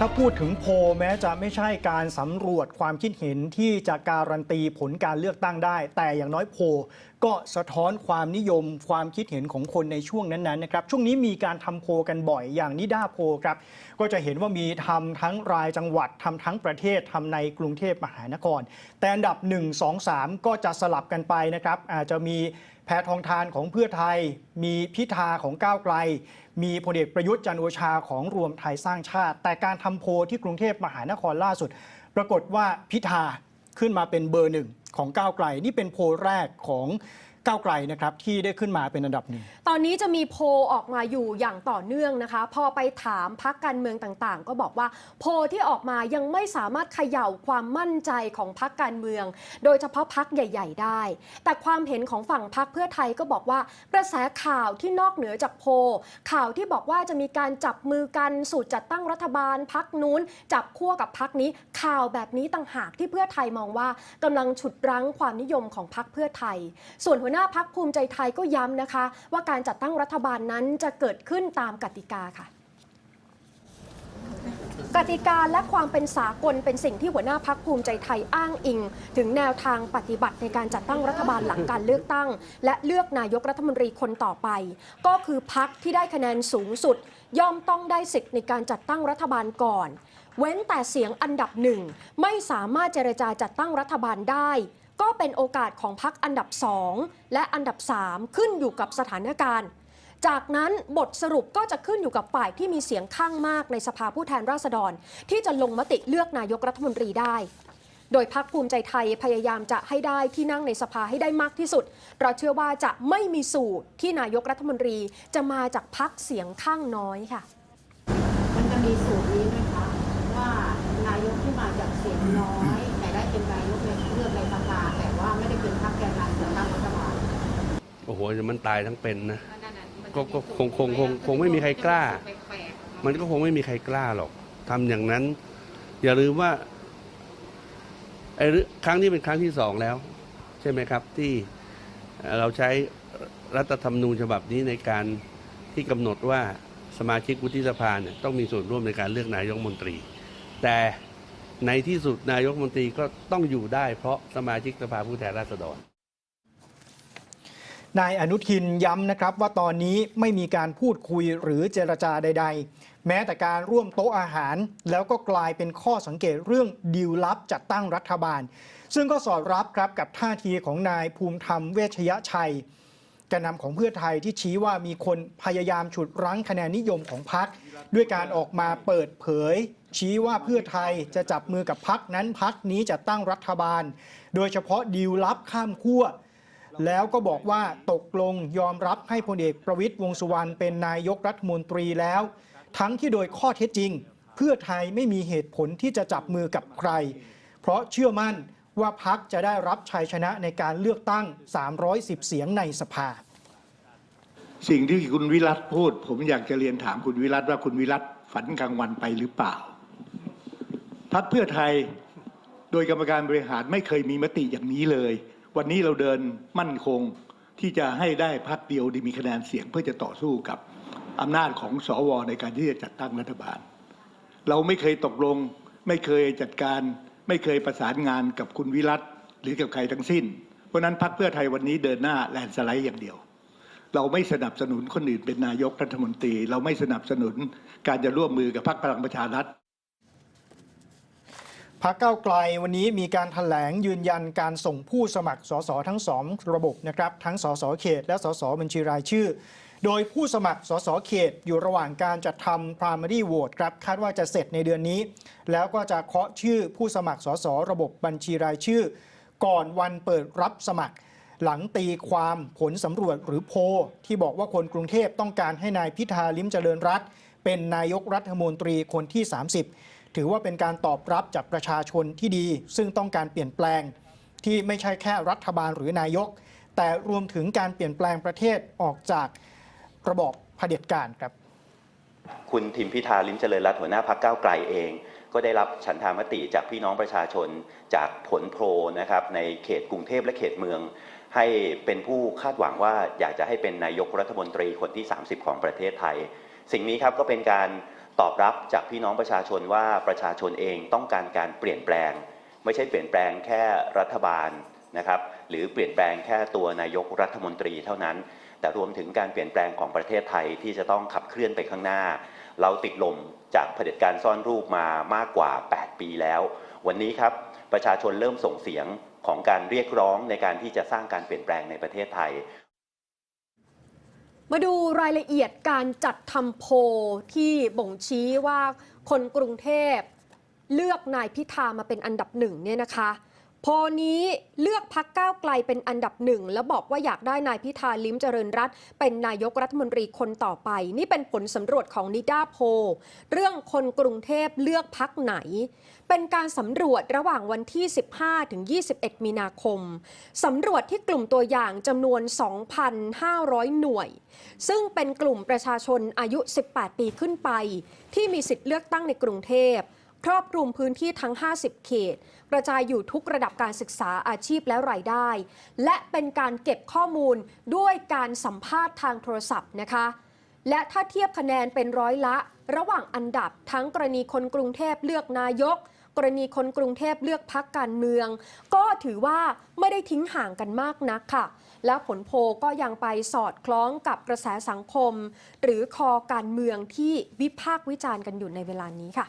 ถ้าพูดถึงโพแม้จะไม่ใช่การสำรวจความคิดเห็นที่จะการันตีผลการเลือกตั้งได้ แต่อย่างน้อยโพ ก็สะท้อนความนิยมความคิดเห็นของคนในช่วงนั้นๆนะครับช่วงนี้มีการทำโพกันบ่อยอย่างนิด้าโพครับก็จะเห็นว่ามีทำทั้งรายจังหวัดทำทั้งประเทศทำในกรุงเทพมหานคร แต่อันดับ 1 2 3 ก็จะสลับกันไปนะครับอาจจะมีแพทองทานของเพื่อไทย มีพิธาของก้าวไกล มีพลเอกประยุทธ์จันโอชาของรวมไทยสร้างชาติ แต่การทำโพที่กรุงเทพมหานครล่าสุด ปรากฏว่าพิธาขึ้นมาเป็นเบอร์หนึ่ง ของก้าวไกล นี่เป็นโพลแรกของ ก้าวไกลนะครับที่ได้ขึ้นมาเป็นอันดับหนึ่ง ตอนนี้จะมีโพลออกมาอยู่อย่างต่อเนื่องนะคะ พอไปถามพักการเมืองต่างๆ ก็บอกว่าโพลที่ออกมายังไม่สามารถเขย่าความมั่นใจของพักการเมือง โดยเฉพาะพักใหญ่ ๆ ได้ แต่ความเห็นของฝั่งพักเพื่อไทยก็บอกว่ากระแสข่าวที่นอกเหนือจากโพลข่าวที่บอกว่าจะมีการจับมือกันสู่จัดตั้งรัฐบาลพักนู้น จับขั้วกับพักนี้ข่าวแบบนี้ต่างหากที่เพื่อไทยมองว่ากำลังฉุดรั้งความนิยมของพักเพื่อไทย ส่วนหัวหน้าน้าพักภูมิใจไทยก็ย้ำนะคะ ว่าการจัดตั้งรัฐบาลนั้นจะเกิดขึ้นตามกติกาค่ะกติกาและความเป็นสากลเป็นสิ่งที่หัวหน้าพักภูมิใจไทยอ้างอิง ถึงแนวทางปฏิบัติในการจัดตั้งรัฐบาลหลังการเลือกตั้ง และเลือกนายกรัฐมนตรีคนต่อไป ก็คือพักที่ได้คะแนนสูงสุด ย่อมต้องได้สิทธิ์ในการจัดตั้งรัฐบาลก่อน เว้นแต่เสียงอันดับหนึ่งไม่สามารถเจรจาจัดตั้งรัฐบาลได้ ก็เป็นโอกาสของพักอันดับ 2 และอันดับ 3 ขึ้นอยู่กับสถานการณ์ จากนั้นบทสรุปก็จะขึ้นอยู่กับฝ่ายที่มีเสียงข้างมากในสภาผู้แทนราษฎร ที่จะลงมติเลือกนายกรัฐมนตรีได้ โดยพักภูมิใจไทยพยายามจะให้ได้ที่นั่งในสภาให้ได้มากที่สุดเราเชื่อว่าจะไม่มีสูตรที่นายกรัฐมนตรีจะมาจากพักเสียงข้างน้อยค่ะ มันจะมีสูตรนี้ไหม มันตายทั้งเป็นนะนั่นน่ะมันก็จะก็คงคงคงคงไม่มีใครกล้าแปลกๆมันก็คงไม่มีใครกล้าหรอกทำอย่างนั้น อย่าลืมว่าไอ้เรื่องครั้งนี้เป็นครั้งที่สองแล้ว ใช่ไหมครับที่เอ่อเราใช้รัฐธรรมนูญฉบับนี้ในการที่กำหนดว่าสมาชิกวุฒิสภาเนี่ยต้องมีส่วนร่วมในการเลือกนายกรัฐมนตรี แต่ในที่สุดนายกรัฐมนตรีก็ต้องอยู่ได้เพราะสมาชิกสภาผู้แทนราษฎร นายอนุทินย้ำนะครับว่าตอนนี้ไม่มีการพูดคุยหรือเจรจาใด ๆ แม้แต่การร่วมโต๊ะอาหาร แล้วก็กลายเป็นข้อสังเกตเรื่องดีลลับจัดตั้งรัฐบาล ซึ่งก็สอดรับครับกับท่าทีของนายภูมิธรรมเวชยชัยแกนนำของเพื่อไทยที่ชี้ว่ามีคนพยายามฉุดรั้งคะแนนนิยมของพรรคด้วยการออกมาเปิดเผย ชี้ว่าเพื่อไทยจะจับมือกับพรรคนั้นพรรคนี้จะตั้งรัฐบาล โดยเฉพาะดีลลับข้ามขั้ว แล้วก็บอกว่าตกลงยอมรับให้พลเอกประวิตยวงษ์สุวรรณเป็นนายกรัฐมนตรีแล้ว ทั้งที่โดยข้อเท็จจริง เพื่อไทยไม่มีเหตุผลที่จะจับมือกับใคร เพราะเชื่อมั่นว่าพักจะได้รับชัยชนะในการเลือกตั้ง 310 เสียงในสภา สิ่งที่คุณวิรัตพูด ผมอยากจะเรียนถามคุณวิรัตว่าคุณวิรัตฝันกลางวันไปหรือเปล่าพักเพื่อไทยโดยกรรมการบริหารไม่เคยมีมติอย่างนี้เลย วันนี้เราเดินมั่นคงที่จะให้ได้พักเดียวที่มีคะแนนเสียงเพื่อจะต่อสู้กับอำนาจของสวในการที่จะจัดตั้งรัฐบาล เราไม่เคยตกลง ไม่เคยจัดการ ไม่เคยประสานงานกับคุณวิรัตหรือกับใครทั้งสิ้น เพราะนั้นพักเพื่อไทยวันนี้เดินหน้าแลนสไลด์อย่างเดียว เราไม่สนับสนุนคนอื่นเป็นนายกรัฐมนตรี เราไม่สนับสนุนการจะร่วมมือกับพรรคพลังประชารัฐ พักเก้าไกลวันนี้มีการถแถลงยืนยันการส่งผู้สมัครสสทั้งสองระบบนะครับทั้งสสเขต และสสบัญชีรายชื่อ โดยผู้สมัครสสเขตอยู่ระหว่างการจัดทำ primary vote ครับคาดว่าจะเสร็จในเดือนนี้ แล้วก็จะเคาะชื่อผู้สมัครสสระบบบัญชีรายชื่อ ก่อนวันเปิดรับสมัคร หลังตีความผลสำรวจหรือโพลที่บอกว่าคนกรุงเทพต้องการให้นายพิธาลิมเจริญรัตเป็นนายกรัฐมนตรีคนที่ 30 ถือว่าเป็นการตอบรับจากประชาชนที่ดี ซึ่งต้องการเปลี่ยนแปลง ที่ไม่ใช่แค่รัฐบาลหรือนายก แต่รวมถึงการเปลี่ยนแปลงประเทศออกจากระบอบเผด็จการครับ คุณทิมพิธาลิมเจริญรัตน์หัวหน้าพักก้าวไกลเอง ก็ได้รับฉันทามติจากพี่น้องประชาชนจากผลโพลนะครับในเขตกรุงเทพและเขตเมือง ให้เป็นผู้คาดหวังว่าอยากจะให้เป็นนายกรัฐมนตรีคนที่ 30 ของประเทศไทย สิ่งนี้ครับก็เป็นการ ตอบรับจากพี่น้องประชาชนว่าประชาชนเองต้องการการเปลี่ยนแปลง ไม่ใช่เปลี่ยนแปลงแค่รัฐบาลนะครับหรือเปลี่ยนแปลงแค่ตัวนายกรัฐมนตรีเท่านั้น แต่รวมถึงการเปลี่ยนแปลงของประเทศไทยที่จะต้องขับเคลื่อนไปข้างหน้า เราติดลมจากเผด็จการซ่อนรูปมามากกว่า 8 ปีแล้ว วันนี้ครับประชาชนเริ่มส่งเสียงของการเรียกร้องในการที่จะสร้างการเปลี่ยนแปลงในประเทศไทย มาดูรายละเอียดการจัดทำโพลที่บ่งชี้ว่าคนกรุงเทพเลือกนายพิธามาเป็นอันดับหนึ่งเนี่ยนะคะ พนี้เลือกพักก้าวไกลเป็นอันดับหนึ่ง แล้วบอกว่าอยากได้นายพิธาลิ้มเจริญรัตเป็นนายกรัฐมนตรีคนต่อไป นี่เป็นผลสำรวจของนิด้าโพเรื่องคนกรุงเทพเลือกพักไหน เป็นการสำรวจระหว่างวันที่ 15 ถึง 21 มีนาคมสำรวจที่กลุ่มตัวอย่างจำนวน 2,500 หน่วย ซึ่งเป็นกลุ่มประชาชนอายุ 18 ปีขึ้นไป ที่มีสิทธิ์เลือกตั้งในกรุงเทพ ครอบคลุมพื้นที่ทั้ง 50 เขต กระจายอยู่ทุกระดับการศึกษาอาชีพและรายได้ และเป็นการเก็บข้อมูลด้วยการสัมภาษณ์ทางโทรศัพท์นะคะ และถ้าเทียบคะแนนเป็นร้อยละ ระหว่างอันดับทั้งกรณีคนกรุงเทพเลือกนายก กรณีคนกรุงเทพเลือกพักการเมือง ก็ถือว่าไม่ได้ทิ้งห่างกันมากนักค่ะ และผลโพลก็ยังไปสอดคล้องกับกระแสสังคม หรือคอการเมืองที่วิพากษ์วิจารณ์กันอยู่ในเวลานี้ค่ะ